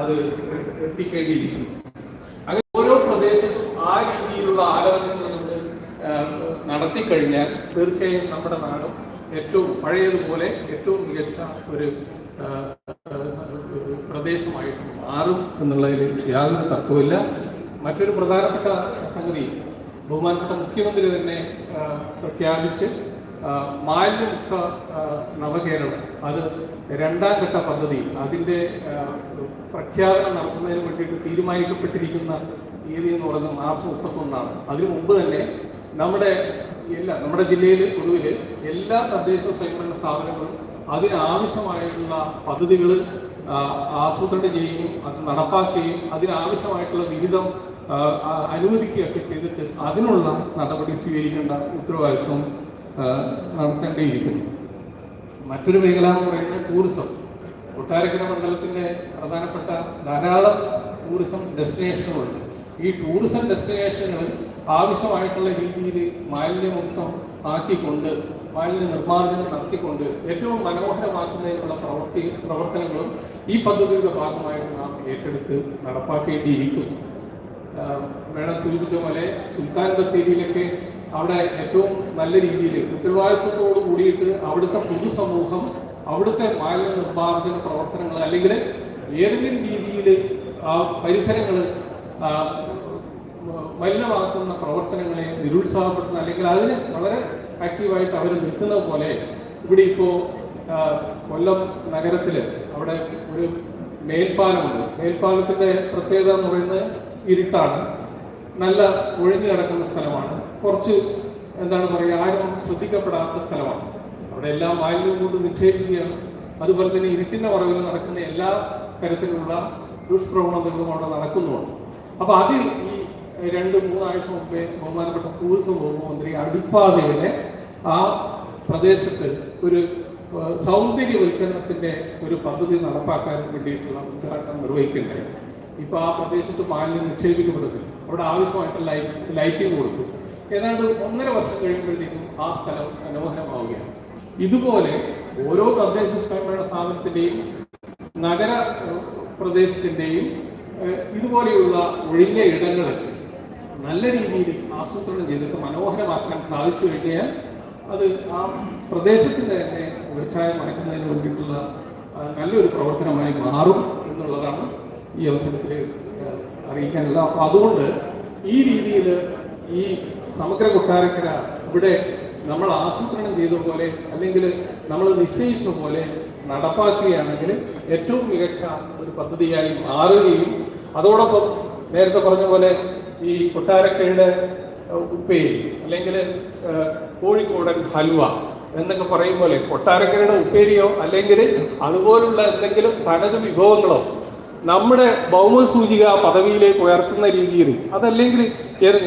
അത് എത്തിക്കേണ്ടിയിരിക്കുന്നു. അങ്ങനെ ഓരോ പ്രദേശത്തും ആ രീതിയിലുള്ള ആലോചനകൾ നമ്മൾ നടത്തിക്കഴിഞ്ഞാൽ തീർച്ചയായും നമ്മുടെ നാടും ഏറ്റവും പഴയതുപോലെ ഏറ്റവും മികച്ച ഒരു പ്രദേശമായിട്ട് മാറും എന്നുള്ളതിൽ യാതൊരു തർക്കവുമില്ല. മറ്റൊരു പ്രധാനപ്പെട്ട സംഗതി ബഹുമാനപ്പെട്ട മുഖ്യമന്ത്രി തന്നെ പ്രഖ്യാപിച്ച് മാലിന്യമുക്ത നവകേരളം. അത് രണ്ടാം ഘട്ട പദ്ധതി. അതിന്റെ പ്രഖ്യാപനം നടത്തുന്നതിന് വേണ്ടിയിട്ട് തീരുമാനിക്കപ്പെട്ടിരിക്കുന്ന തീയതി എന്ന് പറയുന്നത് മാർച്ച് മുപ്പത്തൊന്നാണ്. അതിനു മുമ്പ് തന്നെ നമ്മുടെ എല്ലാ നമ്മുടെ ജില്ലയിൽ പൊതുവിൽ എല്ലാ തദ്ദേശ സ്വയംഭരണ സ്ഥാപനങ്ങളും അതിനാവശ്യമായിട്ടുള്ള പദ്ധതികൾ ആസൂത്രണം ചെയ്യുകയും അത് നടപ്പാക്കുകയും അതിനാവശ്യമായിട്ടുള്ള വിഹിതം അനുവദിക്കുകയൊക്കെ ചെയ്തിട്ട് അതിനുള്ള നടപടി സ്വീകരിക്കേണ്ട ഉത്തരവാദിത്വം നടത്തേണ്ടിയിരിക്കുന്നു. മറ്റൊരു മേഖല എന്ന് പറയുന്നത് ടൂറിസം. കൊട്ടാരക്കര മണ്ഡലത്തിന്റെ പ്രധാനപ്പെട്ട ധാരാളം ടൂറിസം ഡെസ്റ്റിനേഷനുകളുണ്ട്. ഈ ടൂറിസം ഡെസ്റ്റിനേഷനുകൾ ആവശ്യമായിട്ടുള്ള രീതിയിൽ മാലിന്യമുക്തം ആക്കിക്കൊണ്ട് മാലിന്യ നിർമ്മാർജനം നടത്തിക്കൊണ്ട് ഏറ്റവും മനോഹരമാക്കുന്നതിനുള്ള പ്രവർത്തി പ്രവർത്തനങ്ങളും ഈ പദ്ധതിയുടെ ഭാഗമായിട്ട് നാം ഏറ്റെടുത്ത് നടപ്പാക്കേണ്ടിയിരിക്കുന്നു. മേഡം സൂചിപ്പിച്ച പോലെ സുൽത്താൻ ബത്തേരിയിലൊക്കെ അവിടെ ഏറ്റവും നല്ല രീതിയിൽ ഉത്തരവാദിത്വത്തോട് കൂടിയിട്ട് അവിടുത്തെ പൊതുസമൂഹം അവിടുത്തെ മാലിന്യ നിർമ്മാർജന പ്രവർത്തനങ്ങൾ അല്ലെങ്കിൽ ഏതെങ്കിലും രീതിയിൽ പരിസരങ്ങൾ മലിനമാക്കുന്ന പ്രവർത്തനങ്ങളെ നിരുത്സാഹപ്പെടുത്തുന്ന അല്ലെങ്കിൽ അതിന് വളരെ ആക്റ്റീവായിട്ട് അവർ നിൽക്കുന്ന പോലെ ഇവിടെ ഇപ്പോൾ കൊല്ലം നഗരത്തിൽ അവിടെ ഒരു മേൽപ്പാലമുണ്ട്. മേൽപ്പാലത്തിന്റെ പ്രത്യേകത എന്ന് പറയുന്നത് ഇരുട്ടാണ്. നല്ല ഒഴിഞ്ഞു കിടക്കുന്ന സ്ഥലമാണ്. കുറച്ച് എന്താണ് പറയുക ആരും ശ്രദ്ധിക്കപ്പെടാത്ത സ്ഥലമാണ്. അവിടെ എല്ലാം മാലിന്യം കൊണ്ട് നിക്ഷേപിക്കുകയാണ്. അതുപോലെ തന്നെ ഇരുട്ടിന്റെ പുറകിൽ നടക്കുന്ന എല്ലാ തരത്തിലുള്ള ദുഷ്പ്രവണതകളും അവിടെ നടക്കുന്നുണ്ട്. അപ്പൊ അത് ഈ രണ്ട് മൂന്നാഴ്ച മുമ്പേ ബഹുമാനപ്പെട്ട ടൂറിസം വകുപ്പ് മന്ത്രി അടിപ്പാതയുടെ ആ പ്രദേശത്ത് ഒരു സൗന്ദര്യവൽക്കരണത്തിന്റെ ഒരു പദ്ധതി നടപ്പാക്കാൻ വേണ്ടിയിട്ടുള്ള ഉദ്ഘാടനം നിർവഹിക്കേണ്ടത് ഇപ്പൊ ആ പ്രദേശത്ത് മാലിന്യം നിക്ഷേപിക്കപ്പെടുന്നില്ല അവിടെ ആവശ്യമായിട്ടുള്ള ലൈറ്റ് ലൈറ്റിംഗ് കൊടുത്തു. ഏതാണ്ട് ഒന്നര വർഷം കഴിയുമ്പോഴത്തേക്കും ആ സ്ഥലം മനോഹരമാവുകയാണ് ഇതുപോലെ ഓരോ തദ്ദേശ സ്വയംഭരണ സ്ഥാപനത്തിന്റെയും നഗര പ്രദേശത്തിന്റെയും ഇതുപോലെയുള്ള ഒഴിഞ്ഞ ഇടങ്ങൾ നല്ല രീതിയിൽ ആസൂത്രണം ചെയ്തിട്ട് മനോഹരമാക്കാൻ സാധിച്ചു കഴിഞ്ഞാൽ അത് ആ പ്രദേശത്തിന്റെ തന്നെ വ്യവസായം മറക്കുന്നതിന് വേണ്ടിയിട്ടുള്ള നല്ലൊരു പ്രവർത്തനമായി മാറും എന്നുള്ളതാണ് ഈ അവസരത്തിൽ അറിയിക്കാനുള്ളത്. അപ്പൊ അതുകൊണ്ട് ഈ രീതിയിൽ ഈ സമഗ്ര കൊട്ടാരക്കര ഇവിടെ നമ്മൾ ആസൂത്രണം ചെയ്ത പോലെ അല്ലെങ്കിൽ നമ്മൾ നിശ്ചയിച്ച പോലെ നടപ്പാക്കുകയാണെങ്കിൽ ഏറ്റവും മികച്ച ഒരു പദ്ധതിയായി മാറുകയും അതോടൊപ്പം നേരത്തെ പറഞ്ഞ പോലെ ഈ കൊട്ടാരക്കരയുടെ ഏഹ്, ഉപ്പേരി അല്ലെങ്കിൽ കോഴിക്കോടൻ ഹൽവ എന്നൊക്കെ പറയും പോലെ കൊട്ടാരക്കരയുടെ ഉപ്പേരിയോ അല്ലെങ്കിൽ അതുപോലുള്ള എന്തെങ്കിലും തനത് വിഭവങ്ങളോ നമ്മുടെ ഭൗമസൂചിക പദവിയിലേക്ക് ഉയർത്തുന്ന രീതിയിൽ അതല്ലെങ്കിൽ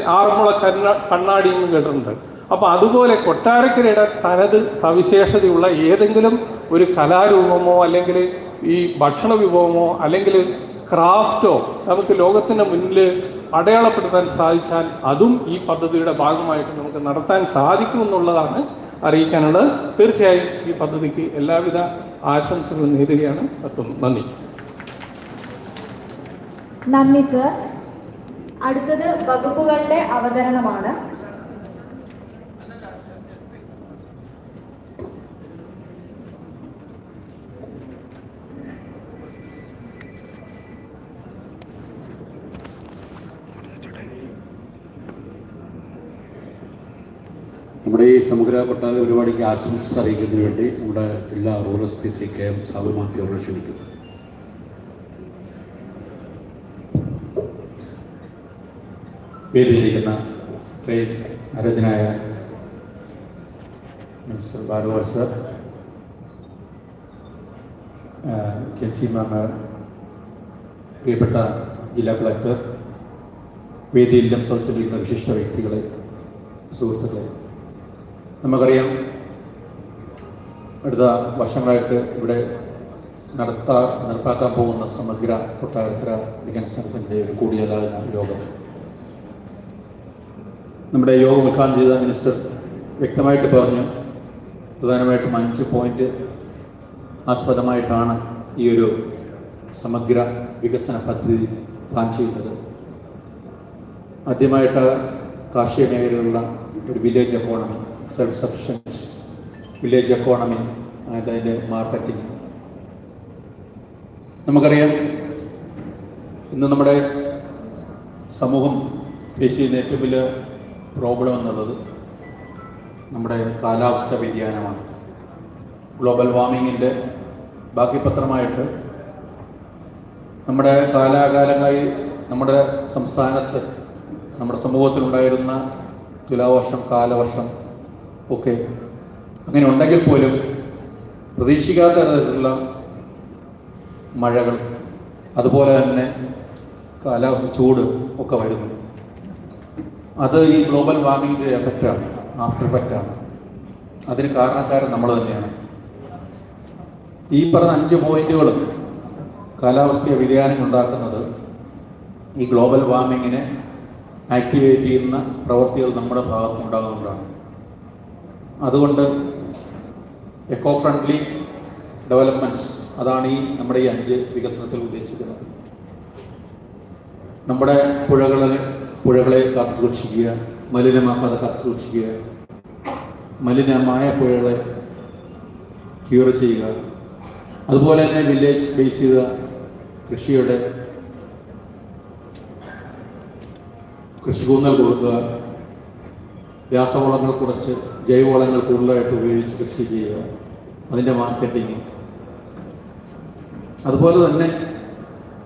ആറന്മുള കണ്ണ കണ്ണാടി എന്ന് കേട്ടിട്ടുണ്ട്. അപ്പൊ അതുപോലെ കൊട്ടാരക്കരയുടെ തനത് സവിശേഷതയുള്ള ഏതെങ്കിലും ഒരു കലാരൂപമോ അല്ലെങ്കിൽ ഈ ഭക്ഷണ വിഭവമോ അല്ലെങ്കിൽ ക്രാഫ്റ്റോ നമുക്ക് ലോകത്തിന്റെ മുന്നിൽ അടയാളപ്പെടുത്താൻ സാധിച്ചാൽ അതും ഈ പദ്ധതിയുടെ ഭാഗമായിട്ട് നമുക്ക് നടത്താൻ സാധിക്കുമെന്നുള്ളതാണ് അറിയിക്കാനുള്ളത്. തീർച്ചയായും ഈ പദ്ധതിക്ക് എല്ലാവിധ ആശംസകളും നേരുകയാണ്. എത്തും നന്ദി. നന്ദി സർ. അടുത്തത് വകുപ്പുകളുടെ അവതരണമാണ്. നമ്മുടെ ഈ സമഗ്ര പട്ടാള പരിപാടിക്ക് ആശംസ അറിയിക്കുന്നതിന് വേണ്ടി നമ്മുടെ എല്ലാ rural S P K M ക്ഷണിക്കുന്നു. വേദിയിലിരിക്കുന്ന ഇത്രയും ആരാധനായ മിനിസ്റ്റർ ബാലുവാൾ സർ കെ സി മാമ പ്രിയപ്പെട്ട ജില്ലാ കളക്ടർ വേദിയിൽ സംസാരിച്ചിരിക്കുന്ന വിശിഷ്ട വ്യക്തികളെ സുഹൃത്തുക്കളെ നമുക്കറിയാം അടുത്ത വർഷങ്ങളായിട്ട് ഇവിടെ നടത്താ നടപ്പാക്കാൻ പോകുന്ന സമഗ്ര കൊട്ടാരക്കര വികസനത്തിന്റെ ഒരു കൂടിയാലോചന യോഗം. നമ്മുടെ യോഗം ഉദ്ഘാടനം ചെയ്ത മിനിസ്റ്റർ വ്യക്തമായിട്ട് പറഞ്ഞു. പ്രധാനമായിട്ടും അഞ്ച് പോയിന്റ് ആസ്പദമായിട്ടാണ് ഈ ഒരു സമഗ്ര വികസന പദ്ധതി പ്ലാൻ ചെയ്യുന്നത്. ആദ്യമായിട്ട് കാർഷിക മേഖലയിലുള്ള ഒരു village economy self sufficiency village economy അതിന്റെ മാർക്കറ്റിംഗ് നമുക്കറിയാം ഇന്ന് നമ്മുടെ സമൂഹം ഫേസ് ചെയ്യുന്ന ഏറ്റവും വലിയ പ്രോബ്ലം എന്നുള്ളത് നമ്മുടെ കാലാവസ്ഥ വ്യതിയാനമാണ്. ഗ്ലോബൽ വാർമിങ്ങിന്റെ ബാക്കി പത്രമായിട്ട് നമ്മുടെ കാലാകാലമായി നമ്മുടെ സംസ്ഥാനത്ത് നമ്മുടെ സമൂഹത്തിലുണ്ടായിരുന്ന തുലാവർഷം കാലവർഷം ഒക്കെ അങ്ങനെ ഉണ്ടെങ്കിൽ പോലും പ്രതീക്ഷിക്കാത്ത തരത്തിലുള്ള മഴകൾ അതുപോലെ തന്നെ കാലാവസ്ഥ ചൂട് ഒക്കെ വരുന്നു. അത് ഈ ഗ്ലോബൽ വാർമിങ്ങിന്റെ എഫക്റ്റാണ് ആഫ്റ്റർ എഫക്റ്റാണ് അതിന് കാരണക്കാരൻ നമ്മൾ തന്നെയാണ്. ഈ പറഞ്ഞ അഞ്ച് പോയിന്റുകളും കാലാവസ്ഥ വ്യതിയാനം ഉണ്ടാക്കുന്നത് ഈ ഗ്ലോബൽ വാർമിങ്ങിനെ ആക്ടിവേറ്റ് ചെയ്യുന്ന പ്രവൃത്തികൾ നമ്മുടെ ഭാഗത്ത് ഉണ്ടാകുന്നതാണ്. അതുകൊണ്ട് എക്കോ ഫ്രണ്ട്ലി ഡെവലപ്മെന്റ്സ് അതാണ് ഈ നമ്മുടെ ഈ അഞ്ച് വികസനത്തിൽ ഉദ്ദേശിക്കുന്നത്. നമ്മുടെ പുഴകളെ പുഴകളെ കാത്തു സൂക്ഷിക്കുക മലിനമാക്കാതെ കാത്തു സൂക്ഷിക്കുക മലിനമായ പുഴകളെ ക്യൂർ ചെയ്യുക. അതുപോലെ തന്നെ വില്ലേജ് ബേസ് ചെയ്ത കൃഷിയുടെ കൃഷികൂന്നൽ കൊടുക്കുക. രാസവളങ്ങൾ കുറച്ച് ജൈവവളങ്ങൾ കൂടുതലായിട്ട് ഉപയോഗിച്ച് കൃഷി ചെയ്യുക. അതിന്റെ മാർക്കറ്റിങ് അതുപോലെ തന്നെ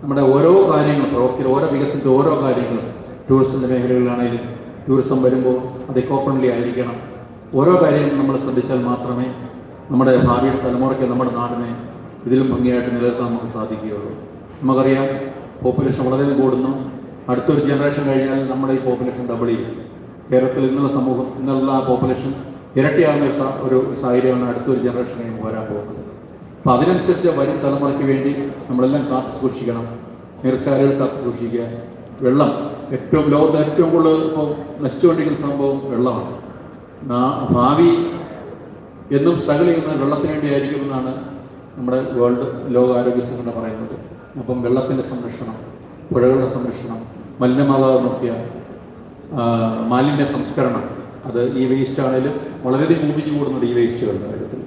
നമ്മുടെ ഓരോ കാര്യങ്ങളും പ്രവർത്തിയിൽ ഓരോ വികസനത്തിൽ ഓരോ കാര്യങ്ങളും ടൂറിസത്തിന്റെ മേഖലകളിലാണെങ്കിലും ടൂറിസം വരുമ്പോൾ അത് എക്കോ ഫ്രണ്ട്ലി ആയിരിക്കണം. ഓരോ കാര്യങ്ങളും നമ്മൾ ശ്രദ്ധിച്ചാൽ മാത്രമേ നമ്മുടെ ഭാവിയുടെ തലമുറയ്ക്ക് നമ്മുടെ നാടിനെ ഇതിലും ഭംഗിയായിട്ട് നിലനിർത്താൻ നമുക്ക് സാധിക്കുകയുള്ളൂ. നമുക്കറിയാം പോപ്പുലേഷൻ വളരെയധികം കൂടുന്നു. അടുത്തൊരു ജനറേഷൻ കഴിഞ്ഞാൽ നമ്മുടെ ഈ പോപ്പുലേഷൻ ഡബിൾ ചെയ്യും. കേരളത്തിൽ ഇന്നുള്ള സമൂഹം ഇന്നുള്ള പോപ്പുലേഷൻ ഇരട്ടിയാകുന്ന ഒരു സാഹചര്യമാണ് അടുത്തൊരു ജനറേഷൻ കഴിയുമ്പോൾ വരാൻ പോകുന്നത്. അപ്പം അതിനനുസരിച്ച് വരും തലമുറയ്ക്ക് വേണ്ടി നമ്മളെല്ലാം കാത്തു സൂക്ഷിക്കണം നീർച്ചാലുകൾ കാത്തു സൂക്ഷിക്കുക വെള്ളം. ഏറ്റവും ലോകത്ത് ഏറ്റവും കൂടുതൽ ഇപ്പോൾ നശിച്ചുകൊണ്ടിരിക്കുന്ന സംഭവം വെള്ളമാണ്. ഭാവി എന്നും സ്ട്രഗിൾ ചെയ്യുന്ന വെള്ളത്തിന് വേണ്ടിയായിരിക്കുമെന്നാണ് നമ്മുടെ വേൾഡ് ലോകാരോഗ്യ സംഘടന പറയുന്നത്. അപ്പം വെള്ളത്തിന്റെ സംരക്ഷണം പുഴകളുടെ സംരക്ഷണം മലിനമാകാതെ നോക്കിയ മാലിന്യ സംസ്കരണം അത് ഈ വേസ്റ്റ് ആണെങ്കിലും വളരെയധികം കൂടിച്ചു കൂടുന്നുണ്ട് ഈ വേസ്റ്റുകളുടെ കാര്യത്തിൽ.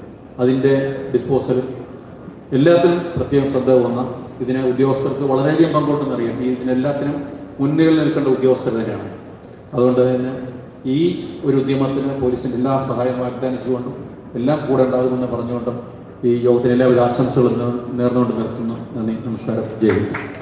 അതിന്റെ ഡിസ്പോസലും എല്ലാത്തിനും പ്രത്യേകം ശ്രദ്ധ വന്ന ഇതിനെ ഉദ്യോഗസ്ഥർക്ക് വളരെയധികം പങ്കുണ്ടെന്നറിയാം. ഈ ഇതിനെല്ലാത്തിനും മുൻനിരയിൽ നിൽക്കേണ്ട ഉദ്യോഗസ്ഥർ തന്നെയാണ്. അതുകൊണ്ട് തന്നെ ഈ ഒരു ഉദ്യമത്തിന് പോലീസിന്റെ എല്ലാ സഹായം വാഗ്ദാനിച്ചുകൊണ്ടും എല്ലാം കൂടെ ഉണ്ടാകുമെന്ന് പറഞ്ഞുകൊണ്ടും ഈ യോഗത്തിന് എല്ലാവിധ ആശംസകളും നേർ- നേർന്നുകൊണ്ട് നിർത്തുന്നു. നന്ദി. നമസ്കാരം. ജയ്